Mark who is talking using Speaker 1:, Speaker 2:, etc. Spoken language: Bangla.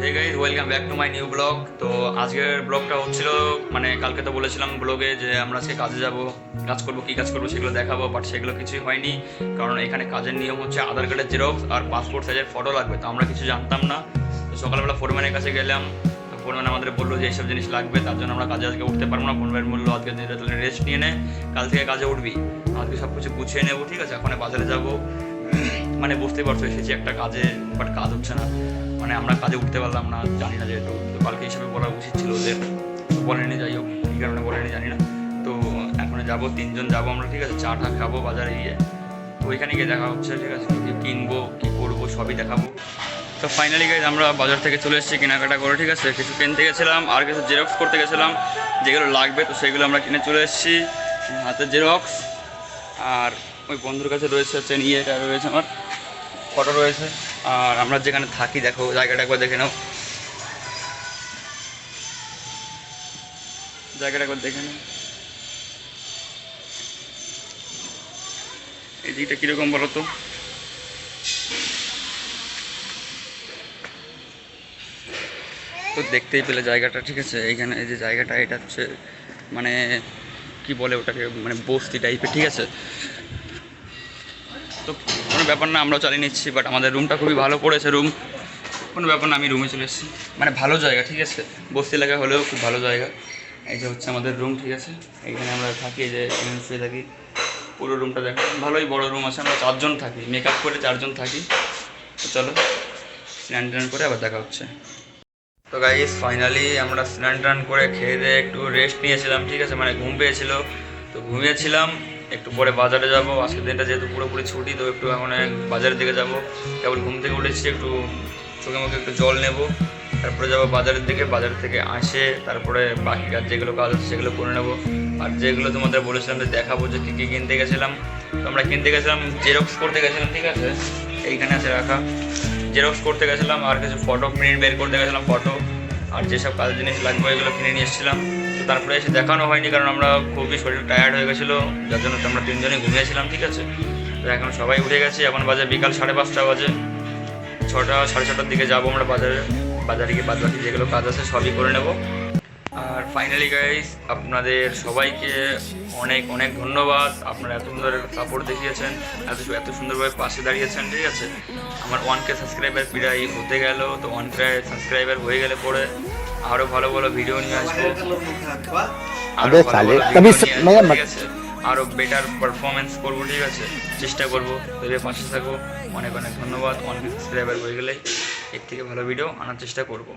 Speaker 1: Hey guys welcome back to my new vlog তো আজকের ব্লগটা হচ্ছিল মানে কালকে তো বলেছিলাম ব্লগে যে আমরা আজকে কাজে যাব, কাজ করব, কি কাজ করব সেগুলো দেখাবো বাট সেগুলো কিছুই হয়নি। কারণ এখানে কাজের নিয়ম হচ্ছে আধার কার্ডের জেরক্স আর পাসপোর্ট সাইজের ফটো লাগবে, তো আমরা কিছু জানতাম না। তো সকালবেলা ফোরম্যানের কাছে গেলাম, তো ফোরম্যান আমাদের বলল যে এইসব জিনিস লাগবে, তার জন্য আমরা কাজে আজকে উঠতে পারব না। ফোরম্যান বলল, আজকে রেস্ট নিয়ে নে, কাল থেকে কাজে উঠবি। আজকে সব কিছু গুছিয়ে নেব, ঠিক আছে? এখন বাজারে যাব। মানে বুঝতেই পারছ, এসেছি একটা কাজে বাট কাজ হচ্ছে না। মানে আমরা কাজে উঠতে পারলাম না, জানি না যেহেতু, তো কালকে হিসেবে বলা উচিত ছিল তো বলেনি, যাই হোক কী কারণে বলেনি, জানি না। তো এখন যাব, তিনজন যাব আমরা, ঠিক আছে? চা টা খাব বাজারে গিয়ে। তো ওইখানে গিয়ে দেখা হচ্ছে, ঠিক আছে? কী কিনবো, কী করব, সবই দেখাবো। তো ফাইনালি গাইজ আমরা বাজার থেকে চলে এসেছি কেনাকাটা করে, ঠিক আছে? কিছু কিনতে গেছিলাম, আর কিছু জেরক্স করতে গেছিলাম। যেগুলো লাগবে, তো সেগুলো আমরা কিনে চলে এসেছি। হাতে জেরক্স আর ওই বন্ধুর কাছে রয়েছে, হচ্ছে ইয়েটা রয়েছে আমার। ফটো রয়েছে। আর আমরা যেখানে থাকি, দেখো, জায়গাটা একবার দেখে নাও। জায়গাটা একবার দেখে নাও। এই দিকটা কীরকম বলো তো? তো দেখতেই পেলে জায়গাটা, ঠিক আছে? এইখানে এই যে জায়গাটা, এটা হচ্ছে মানে কি বলে ওটাকে? মানে বস্তি টাইপের ঠিক আছে? তো কোনো ব্যাপার না, আমরাও চালিয়ে নিচ্ছি বাট আমাদের রুমটা খুবই ভালো পড়েছে রুম কোনো ব্যাপার না, আমি রুমে চলে এসেছি। মানে ভালো জায়গা, ঠিক আছে? বস্তি এলাকা হলেও খুব ভালো জায়গা। এই যে হচ্ছে আমাদের রুম ঠিক আছে? এইখানে আমরা থাকি যে এখানে শুয়ে থাকি। পুরো রুমটা দেখো। ভালোই বড় রুম আছে, আমরা চারজন থাকি। মেকআপ করে চারজন থাকি। তো চলো, স্নান টান করে আবার দেখা হচ্ছে। তো গাইস ফাইনালি আমরা স্নান টান করে খেয়ে দিয়ে একটু রেস্ট নিয়েছিলাম, ঠিক আছে? মানে ঘুম পেয়েছিল। তো ঘুমিয়েছিলাম একটু পরে বাজারে যাব। আজকের দিনটা যেহেতু পুরোপুরি ছুটি, তো একটু এখন বাজারের দিকে যাব। কেবল ঘুম থেকে উঠেছি, একটু চোখে মুখে একটু জল নেব। তারপরে যাব বাজারের দিকে, বাজার থেকে আসে, তারপরে বাকি কাজ যেগুলো কাজ আছে সেগুলো করে নেব। আর যেগুলো তোমাদের বলেছিলাম যে দেখাবো যে কী কী কিনতে গেছিলাম তো আমরা কিনতে গেছিলাম জেরক্স করতে গেছিলাম, ঠিক আছে? এইখানে আছে রাখা। জেরক্স করতে গেছিলাম, আর কিছু ফটো প্রিন্ট বের করতে গেছিলাম ফটো আর যেসব কাজের জিনিস লাগবে এগুলো কিনে নিয়ে এসেছিলাম। তো তারপরে এসে দেখানো হয়নি, কারণ আমরা খুবই শরীর টায়ার্ড হয়ে গেছিল, যার জন্য তো আমরা তিনজনে ঘুমিয়েছিলাম, ঠিক আছে? তো এখন সবাই উঠে গেছি, এখন বাজে বিকাল সাড়ে পাঁচটা বাজে। ছটা, সাড়ে ছটার দিকে যাব আমরা বাজারে বাজারে গিয়ে বাদ বাকি যেগুলো কাজ আছে সবই করে নেব। আর ফাইনালি গাইস আপনাদের সবাইকে অনেক অনেক ধন্যবাদ। আপনারা এত সুন্দর সাপোর্ট দেখিয়েছেন এত এত সুন্দরভাবে পাশে দাঁড়িয়েছেন ঠিক আছে? আমার ওয়ান কে সাবস্ক্রাইবার প্রায় হতে গেল তো ওয়ান কে সাবস্ক্রাইবার হয়ে গেলে পরে আরও ভালো ভালো ভিডিও নিয়ে আসব।
Speaker 2: আরও
Speaker 1: ভালো ভালো ঠিক আছে? আরও বেটার পারফরমেন্স করব ঠিক আছে? চেষ্টা করব তবে পাশে থাকো। অনেক অনেক ধন্যবাদ। অনেক সাবস্ক্রাইবার হয়ে গেলে এর থেকে ভালো ভিডিও আনার চেষ্টা করব।